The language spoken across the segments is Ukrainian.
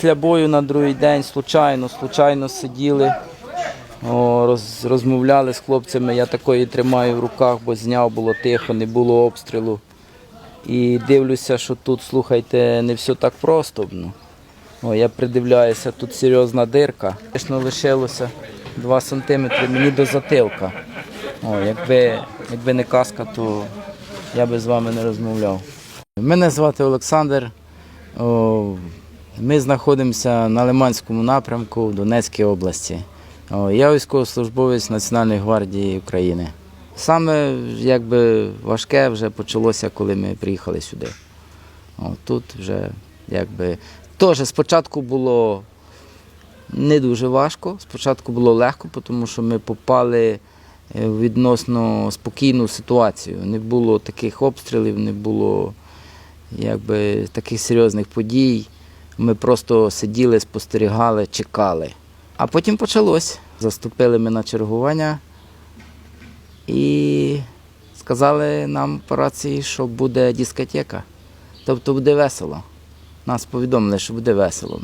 Після бою на другий день случайно, случайно сиділи, роз, розмовляли з хлопцями. Я такої тримаю в руках, бо зняв, було тихо, не було обстрілу. І дивлюся, що тут, слухайте, не все так просто. Ну. О, я придивляюся, тут серйозна дирка. Звісно, лишилося 2 сантиметри мені до затилка. О, якби, якби не каска, то я би з вами не розмовляв. Мене звати Олександр. О, Ми знаходимося на Лиманському напрямку в Донецькій області. Я військовослужбовець Національної гвардії України. Саме якби важке вже почалося, коли ми приїхали сюди. Тут вже якби теж спочатку було не дуже важко. Спочатку було легко, тому що ми попали е, в відносно спокійну ситуацію. Не було таких обстрілів, не було якби, таких серйозних подій. Ми просто сиділи, спостерігали, чекали. А потім почалось. Заступили ми на чергування і сказали нам по рації, що буде дискотека. Тобто буде весело. Нас повідомили, що буде весело.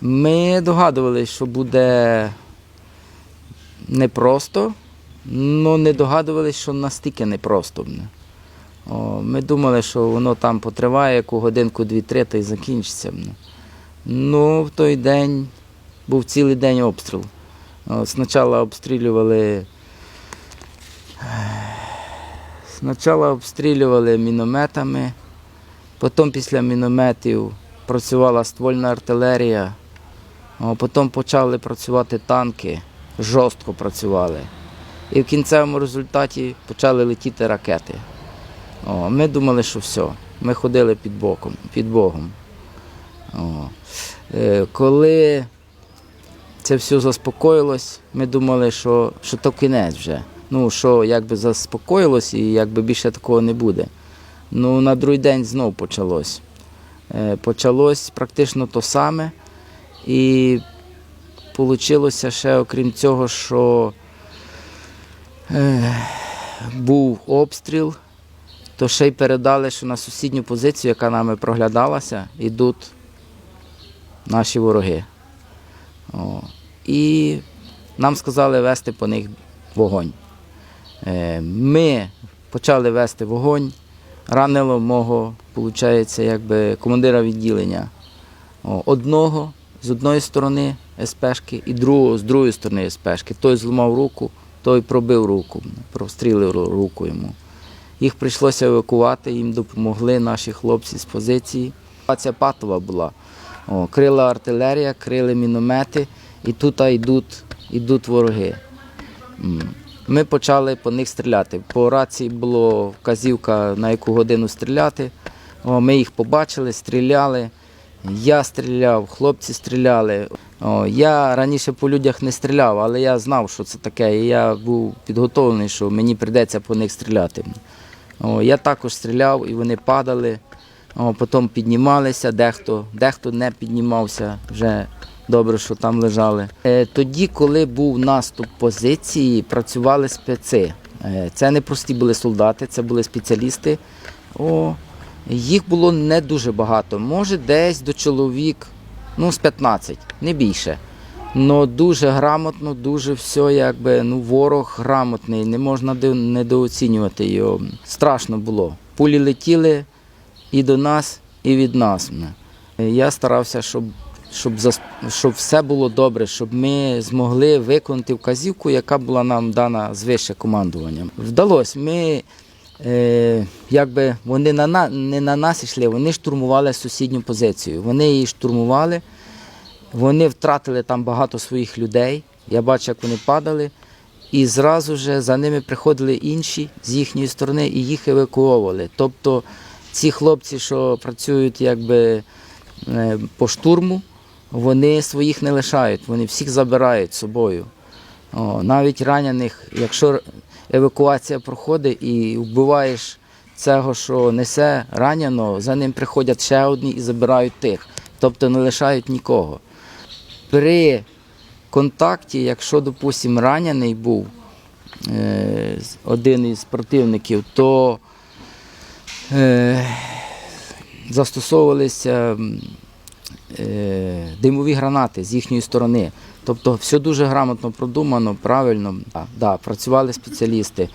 Ми догадувалися, що буде непросто, але не догадувалися, що настільки непросто. О, ми думали, що воно там потриває яку годинку, дві-три, та й закінчиться. Ну, в той день був цілий день обстріл. Спочатку обстрілювали. Спочатку обстрілювали мінометами, потім після мінометів працювала ствольна артилерія, потім почали працювати танки, жорстко працювали. І в кінцевому результаті почали летіти ракети. О, ми думали, що все. Ми ходили під, боком, під Богом. О. Е, коли це все заспокоїлось, ми думали, що, що то кінець вже. Ну, що якби заспокоїлось і якби більше такого не буде. Ну, на другий день знов почалось. Е, почалось практично то саме. І вийшло ще, окрім цього, що е, був обстріл, то ще й передали, що на сусідню позицію, яка нами проглядалася, йдуть наші вороги. О. І нам сказали вести по них вогонь. Е, Ми почали вести вогонь, ранило мого, виходить, якби командира відділення. Одного з одної сторони СПшки і другого з другої сторони СПшки. Той зламав руку, той пробив руку, прострілив руку йому. Їх прийшлося евакувати, їм допомогли наші хлопці з позиції. Ситуація патова була. О, крила артилерія, крили міномети, і тут йдуть, йдуть вороги. Ми почали по них стріляти. По рації була вказівка, на яку годину стріляти. О, ми їх побачили, стріляли. Я стріляв, хлопці стріляли. О, я раніше по людях не стріляв, але я знав, що це таке. І я був підготовлений, що мені прийдеться по них стріляти. О, я також стріляв і вони падали, о, потім піднімалися, дехто, дехто не піднімався, вже добре, що там лежали. Е, тоді, коли був наступ позиції, працювали специ. Е, це не прості були солдати, це були спеціалісти. О, їх було не дуже багато, може десь до чоловік, ну з 15, не більше. Ну дуже грамотно, дуже все, якби ну ворог грамотний, не можна недооцінювати його. Страшно було. Пулі летіли і до нас, і від нас. Я старався, щоб, щоб, зас- щоб все було добре, щоб ми змогли виконати вказівку, яка була нам дана звище командуванням. Вдалося. Ми е, якби вони на, не на нас йшли, вони штурмували сусідню позицію. Вони її штурмували. Вони втратили там багато своїх людей. Я бачу, як вони падали. І зразу ж за ними приходили інші з їхньої сторони і їх евакуовували. Тобто ці хлопці, що працюють якби е, по штурму, вони своїх не лишають, вони всіх забирають з собою. О, навіть ранених, якщо евакуація проходить і вбиваєш цього, що несе раненого, за ним приходять ще одні і забирають тих. Тобто не лишають нікого. При контакті, якщо, допустимо, ранений був е, один із противників, то е, застосовувалися е, димові гранати з їхньої сторони. Тобто все дуже грамотно продумано, правильно. Да, працювали спеціалісти.